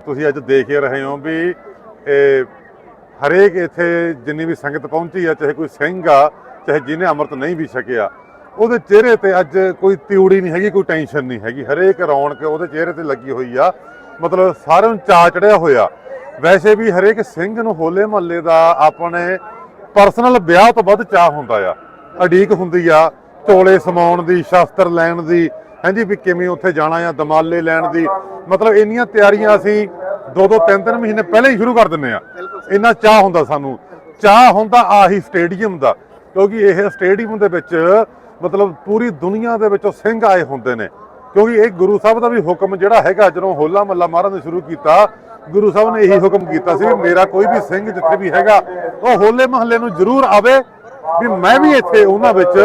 ਤੁਸੀਂ ਅੱਜ ਦੇਖ ਹੀ ਰਹੇ ਹੋ ਵੀ ਇਹ ਹਰੇਕ ਇੱਥੇ ਜਿੰਨੀ ਵੀ ਸੰਗਤ ਪਹੁੰਚੀ ਆ, ਚਾਹੇ ਕੋਈ ਸਿੰਘ ਆ, ਚਾਹੇ ਜਿਹਨੇ ਅੰਮ੍ਰਿਤ ਨਹੀਂ ਵੀ ਛਕਿਆ, ਉਹਦੇ ਚਿਹਰੇ ਤੇ ਅੱਜ ਕੋਈ ਤਿਉੜੀ ਨਹੀਂ ਹੈਗੀ, ਕੋਈ ਟੈਨਸ਼ਨ ਨਹੀਂ ਹੈਗੀ। ਹਰੇਕ ਰੌਣਕ ਉਹਦੇ ਚਿਹਰੇ ਤੇ ਲੱਗੀ ਹੋਈ ਆ। ਮਤਲਬ ਸਾਰਿਆਂ ਨੂੰ ਚਾਅ ਚੜਿਆ ਹੋਇਆ। ਵੈਸੇ ਵੀ ਹਰੇਕ ਸਿੰਘ ਨੂੰ ਹੋਲੇ ਮਹੱਲੇ ਦਾ ਆਪਣੇ ਪਰਸਨਲ ਵਿਆਹ ਤੋਂ ਵੱਧ ਚਾਹ ਹੁੰਦਾ ਆ। ਅਡੀਕ ਹੁੰਦੀ ਆ, ਚੋਲੇ ਸਮਾਉਣ ਦੀ, ਸ਼ਾਸਤਰ ਲੈਣ ਦੀ, ਹਾਂਜੀ ਵੀ ਕਿਵੇਂ ਉੱਥੇ ਜਾਣਾ ਆ, ਦਮਾਲੇ ਲੈਣ ਦੀ। ਮਤਲਬ ਇੰਨੀਆਂ ਤਿਆਰੀਆਂ ਅਸੀਂ ਦੋ ਦੋ ਤਿੰਨ ਤਿੰਨ ਮਹੀਨੇ ਪਹਿਲਾਂ ਹੀ ਸ਼ੁਰੂ ਕਰ ਦਿੰਨੇ ਆ ਇੰਨਾ ਚਾਹ ਹੁੰਦਾ ਸਾਨੂੰ। ਚਾਹ ਹੁੰਦਾ ਆਹੀ ਸਟੇਡੀਅਮ ਦਾ ਕਿਉਂਕਿ ਇਹ ਸਟੇਡੀਅਮ ਦੇ ਵਿੱਚ ਮਤਲਬ ਪੂਰੀ ਦੁਨੀਆ ਦੇ ਵਿੱਚੋਂ ਸਿੰਘ ਆਏ ਹੁੰਦੇ ਨੇ। ਕਿਉਂਕਿ ਇਹ ਗੁਰੂ ਸਾਹਿਬ ਦਾ ਵੀ ਹੁਕਮ ਜਿਹੜਾ ਹੈਗਾ ਜਦੋਂ ਹੋਲਾ ਮੱਲਾ ਮਾਰਨ ਨੇ ਸ਼ੁਰੂ ਕੀਤਾ ਗੁਰੂ ਸਾਹਿਬ ਨੇ ਇਹੀ ਹੁਕਮ ਕੀਤਾ ਸੀ ਵੀ ਮੇਰਾ ਕੋਈ ਵੀ ਸਿੰਘ ਜਿੱਥੇ ਵੀ ਹੈਗਾ ਉਹ ਹੋਲੇ ਮਹੱਲੇ ਨੂੰ ਜ਼ਰੂਰ ਆਵੇ ਵੀ ਮੈਂ ਵੀ ਇੱਥੇ ਉਹਨਾਂ ਵਿੱਚ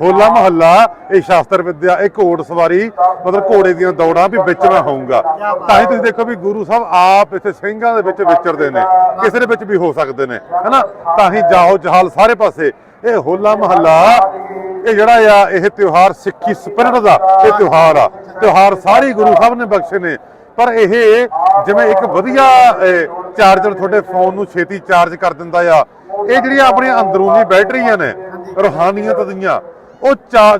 ਹੋਲਾ ਮਹੱਲਾ, ਇਹ ਸ਼ਾਸਤਰ ਵਿਦਿਆ, ਇਹ ਘੋੜ ਸਵਾਰੀ, ਮਤਲਬ ਘੋੜੇ ਦੀਆਂ ਦੌੜਾਂ ਵੀ ਵਿੱਚ ਮੈਂ ਹੋਊਂਗਾ। ਤਾਂ ਹੀ ਤੁਸੀਂ ਦੇਖੋ ਵੀ ਗੁਰੂ ਸਾਹਿਬ ਆਪ ਇੱਥੇ ਸਿੰਘਾਂ ਦੇ ਵਿੱਚ ਵਿਚਰਦੇ ਨੇ, ਕਿਸੇ ਦੇ ਵਿੱਚ ਵੀ ਹੋ ਸਕਦੇ ਨੇ, ਹਨਾ? ਤਾਂ ਹੀ ਜਾਹੋ ਜਹਾਲ ਸਾਰੇ ਪਾਸੇ। ਇਹ ਹੋਲਾ ਮਹੱਲਾ, ਇਹ ਜਿਹੜਾ ਆ, ਇਹ ਤਿਉਹਾਰ ਸਿੱਖੀ ਸਪਿਰਿਟ ਦਾ ਇਹ ਤਿਉਹਾਰ ਆ। ਤਿਉਹਾਰ ਸਾਰੇ ਗੁਰੂ ਸਾਹਿਬ ਨੇ ਬਖਸ਼ੇ ਨੇ। ਪਰ ਇਹ ਜਿਵੇਂ ਇੱਕ ਵਧੀਆ ਚਾਰਜਰ ਤੁਹਾਡੇ ਫੋਨ ਨੂੰ ਛੇਤੀ ਚਾਰਜ ਕਰ ਦਿੰਦਾ ਆ ਇਹ ਜਿਹੜੀਆਂ ਆਪਣੀਆਂ ਅੰਦਰੂਨੀ ਬੈਟਰੀਆਂ ਨੇ, ਰੋਹਾਨੀਅਤ ਦੀਆਂ, ਉਹ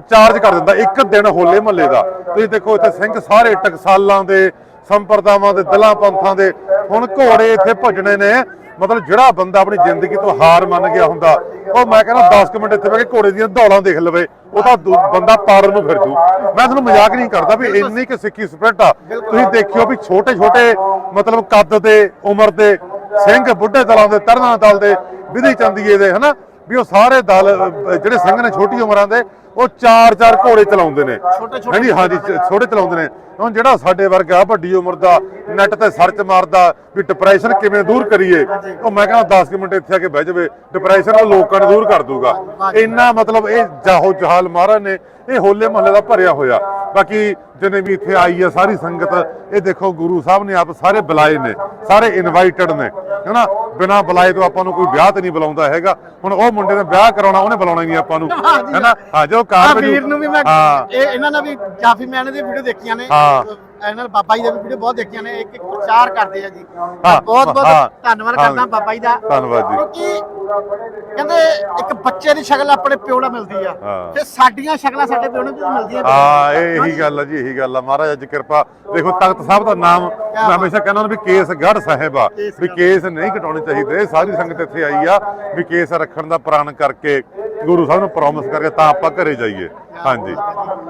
ਚਾਰਜ ਕਰ ਦਿੰਦਾ, ਇੱਕ ਦਿਨ ਹੋਲੇ ਮਹੱਲੇ ਦਾ। ਤੁਸੀਂ ਦੇਖੋ ਇੱਥੇ ਸਿੰਘ ਸਾਰੇ ਟਕਸਾਲਾਂ ਦੇ, ਸੰਪਰਦਾਵਾਂ ਦੇ, ਦਲਾਂ ਪੰਥਾਂ ਦੇ, ਹੁਣ ਘੋੜੇ ਇੱਥੇ ਭਜਣੇ ਨੇ। ਮਤਲਬ ਜਿਹੜਾ ਬੰਦਾ ਆਪਣੀ ਜ਼ਿੰਦਗੀ ਤੋਂ ਹਾਰ ਮੰਨ ਗਿਆ ਹੁੰਦਾ, ਉਹ ਮੈਂ ਕਹਿੰਦਾ 10 ਮਿੰਟ ਇੱਥੇ ਬਹਿ ਕੇ ਘੋੜੇ ਦੀਆਂ ਦੌੜਾਂ ਦੇਖ ਲਵੇ, ਉਹ ਤਾਂ ਬੰਦਾ ਪਾਰ ਨੂੰ ਫਿਰ ਜੂ। ਮੈਂ ਤੁਹਾਨੂੰ ਮਜ਼ਾਕ ਨਹੀਂ ਕਰਦਾ ਵੀ ਇੰਨੀ ਕਿ ਸਿੱਖੀ ਸਪਿਰਿਟ ਆ। ਤੁਸੀਂ ਦੇਖਿਓ ਵੀ ਛੋਟੇ ਛੋਟੇ ਮਤਲਬ ਕੱਦ ਦੇ, ਉਮਰ ਦੇ ਸਿੰਘ ਬੁੱਢੇ ਦਲਾਂ ਦੇ, ਤਰਨਾ ਦਲ ਦੇ ਵਿਧੀ ਚੰਦੀਏ ਦੇ, ਹਨਾ? ਵੀ ਉਹ ਸਾਰੇ ਦਲ ਜਿਹੜੇ ਸਿੰਘ ਨੇ, ਛੋਟੀ ਉਮਰਾਂ ਦੇ ਉਹ ਚਾਰ ਚਾਰ ਘੋੜੇ ਚਲਾਉਂਦੇ ਨੇ। ਹਾਂਜੀ ਹਾਂਜੀ ਛੋਟੇ ਚਲਾਉਂਦੇ ਨੇ। ਹੁਣ ਜਿਹੜਾ ਸਾਡੇ ਵਰਗਾ ਵੱਡੀ ਉਮਰ ਦਾ ਨੈਟ ਤੇ ਸਰਚ ਮਾਰਦਾ ਵੀ ਡਿਪਰੈਸ਼ਨ ਕਿਵੇਂ ਦੂਰ ਕਰੀਏ ਉਹ ਮੈਂ ਕਹਿੰਦਾ 10 ਕੁ ਮਿੰਟ ਇੱਥੇ ਆ ਕੇ ਬਹਿ ਜਾਵੇ। ਡਿਪਰੈਸ਼ਨ ਉਹ ਲੋਕਾਂ ਨੂੰ ਦੂਰ ਕਰ ਦੂਗਾ। ਇੰਨਾ ਮਤਲਬ ਇਹ ਜਾਹੋ ਜਹਾਲ ਮਹਾਰਾਜ ਨੇ ਇਹ ਹੋਲੇ ਮਹੱਲੇ ਦਾ ਭਰਿਆ ਹੋਇਆ। ਬਾਕੀ ਜਿਹਨੇ ਵੀ ਇੱਥੇ ਆਈ ਆ ਸਾਰੀ ਸੰਗਤ ਇਹ ਦੇਖੋ ਗੁਰੂ ਸਾਹਿਬ ਨੇ ਆਪ ਸਾਰੇ ਬੁਲਾਏ ਨੇ ਸਾਰੇ ਇਨਵਾਈਟਡ ਨੇ। ਹਨਾ? ਬਿਨਾ ਬੁਲਾਏ ਤੋਂ ਆਪਾਂ ਨੂੰ ਕੋਈ ਵਿਆਹ ਤੇ ਨਹੀਂ ਬੁਲਾਉਂਦਾ ਹੈਗਾ। ਹੁਣ ਉਹ ਮੁੰਡੇ ਨੇ ਵਿਆਹ ਕਰਾਉਣਾ ਉਹਨੇ ਬੁਲਾਉਣਾ ਹੀ ਨਹੀਂ ਆਪਾਂ ਨੂੰ। ਹੈਨਾ? ਹਾਂ ਜੋ ਆ ਕਾਰ ਵੀਰ ਨੂੰ ਵੀ ਮੈਂ ਹਾਂ। ਇਹ ਇਹਨਾਂ ਨੇ ਵੀ ਕਾਫੀ ਮੈਂ ਇਹਨਾਂ ਦੀ ਵੀਡੀਓ ਦੇਖੀਆਂ ਨੇ। ਹਾਂ। ਇਹਨਾਂ ਨੇ ਬਾਬਾ ਜੀ ਦੀ ਵੀਡੀਓ ਬਹੁਤ ਦੇਖੀਆਂ ਨੇ। ਇੱਕ ਇੱਕ ਪ੍ਰਚਾਰ ਕਰਦੇ ਆ ਜੀ। ਹਾਂ, ਬਹੁਤ ਬਹੁਤ। ਧੰਨਵਾਦ ਹਾਂ। ਕਰਦਾ ਬਾਬਾ ਜੀ ਦਾ। ਧੰਨਵਾਦ ਜੀ। ਕਿਉਂਕਿ ਕਹਿੰਦੇ ਇੱਕ ਬੱਚੇ ਦੀ ਸ਼ਕਲ ਆਪਣੇ ਪਿਓ ਨਾਲ ਮਿਲਦੀ ਆ। ਹਾਂ। ਤੇ ਸਾਡੀਆਂ ਸ਼ਕਲਾਂ ਸਾਡੇ ਪਿਓ ਨੂੰ ਵੀ ਮਿਲਦੀਆਂ ਹਾਂ ਇਹ ਇਹੀ ਗੱਲ ਆ ਜੀ ਇਹੀ ਗੱਲ ਆ। ਮਹਾਰਾਜ ਅੱਜ ਕਿਰਪਾ। ਦੇਖੋ ਤਖਤ ਸਾਹਿਬ ਦਾ ਨਾਮ ਮੈਂ ਹਮੇਸ਼ਾ ਕਹਿੰਦਾ ਹੁੰਦਾ ਵੀ ਕੇਸਗੜ੍ਹ ਸਾਹਿਬ ਆ। ਵੀ ਕੇਸ ਨਹੀਂ ਕਟਾਉਣੇ ਚਾਹੀਦੇ। ਸਾਰੀ ਸੰਗਤ ਇੱਥੇ ਆਈ ਆ ਵੀ ਕੇਸ ਰੱਖਣ ਦਾ ਪ੍ਰਣ ਕਰਕੇ ਗੁਰੂ ਸਾਹਿਬ ਨੂੰ ਪ੍ਰੋਮਿਸ ਕਰਕੇ ਤਾਂ ਆਪਾਂ ਘਰੇ ਜਾਈਏ। ਹਾਂਜੀ।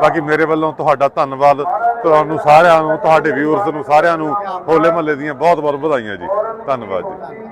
ਬਾਕੀ ਮੇਰੇ ਵੱਲੋਂ ਤੁਹਾਡਾ ਧੰਨਵਾਦ। ਤੁਹਾਨੂੰ ਸਾਰਿਆਂ ਨੂੰ, ਤੁਹਾਡੇ ਵਿਊਅਰਸ ਨੂੰ ਸਾਰਿਆਂ ਨੂੰ ਹੋਲੇ ਮਹੱਲੇ ਦੀਆਂ ਬਹੁਤ ਬਹੁਤ ਵਧਾਈਆਂ ਜੀ। ਧੰਨਵਾਦ ਜੀ।